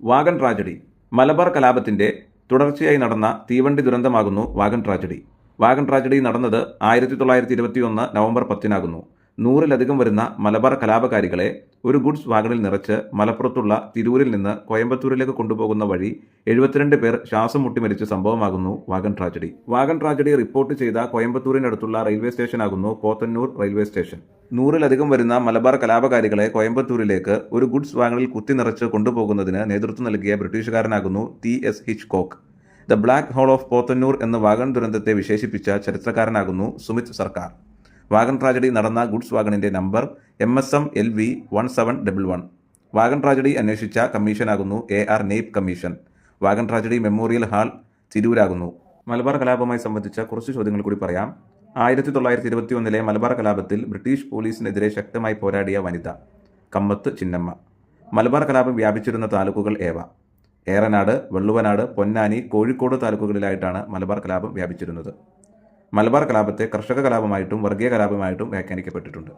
Wagon tragedy Malabar കലാപത്തിന്റെ തുടർച്ചയായി നടന്ന തീവണ്ടി ദുരന്തമാകുന്നു വാഗൺ ട്രാജഡി. വാഗൺ ട്രാജഡി നടന്നത് ആയിരത്തി തൊള്ളായിരത്തി ഇരുപത്തിയൊന്ന് നവംബർ പത്തിനാകുന്നു. നൂറിലധികം വരുന്ന മലബാർ കലാപകാരികളെ ഒരു ഗുഡ്സ് വാഗണിൽ നിറച്ച് മലപ്പുറത്തുള്ള തിരൂരിൽ നിന്ന് കോയമ്പത്തൂരിലേക്ക് കൊണ്ടുപോകുന്ന വഴി എഴുപത്തിരണ്ട് പേർ ശ്വാസം മുട്ടി മരിച്ച സംഭവമാകുന്നു wagon tragedy. Wagon tragedy report ചെയ്ത കോയമ്പത്തൂരിനടുത്തുള്ള റെയിൽവേ സ്റ്റേഷനാകുന്നു പോത്തന്നൂർ റെയിൽവേ സ്റ്റേഷൻ. നൂറിലധികം വരുന്ന മലബാർ കലാപകാരികളെ കോയമ്പത്തൂരിലേക്ക് ഒരു ഗുഡ്സ് വാഗണിൽ കുത്തി നിറച്ച് കൊണ്ടുപോകുന്നതിന് നേതൃത്വം നൽകിയ ബ്രിട്ടീഷുകാരനാകുന്നു T S Hitchcock the black hole of Pothanur എന്ന വാഗൺ ദുരന്തത്തെ വിശേഷിപ്പിച്ച ചരിത്രകാരനാകുന്നു സുമിത് സർക്കാർ. വാഗൺ ട്രാജഡി നടന്ന goods വാഗണിന്റെ number M S M L V one seven double one wagon tragedy അന്വേഷിച്ച കമ്മീഷനാകുന്നു A R Knapp commission wagon tragedy memorial hall തിരൂരാകുന്നു. Malabar കലാപവുമായി സംബന്ധിച്ച കുറച്ച് ചോദ്യങ്ങൾ കൂടി പറയാം. ആയിരത്തി തൊള്ളായിരത്തി ഇരുപത്തി ഒന്നിലെ മലബാർ കലാപത്തിൽ ബ്രിട്ടീഷ് പോലീസിനെതിരെ ശക്തമായി പോരാടിയ വനിത കമ്മത്ത് ചിന്നമ്മ. മലബാർ കലാപം വ്യാപിച്ചിരുന്ന താലൂക്കുകൾ ഏവ? ഏറനാട് വെള്ളുവനാട് പൊന്നാനി കോഴിക്കോട് താലൂക്കുകളിലായിട്ടാണ് മലബാർ കലാപം വ്യാപിച്ചിരുന്നത്. മലബാർ കലാപത്തെ കർഷക കലാപമായിട്ടും വർഗീയ കലാപമായിട്ടും വ്യാഖ്യാനിക്കപ്പെട്ടിട്ടുണ്ട്.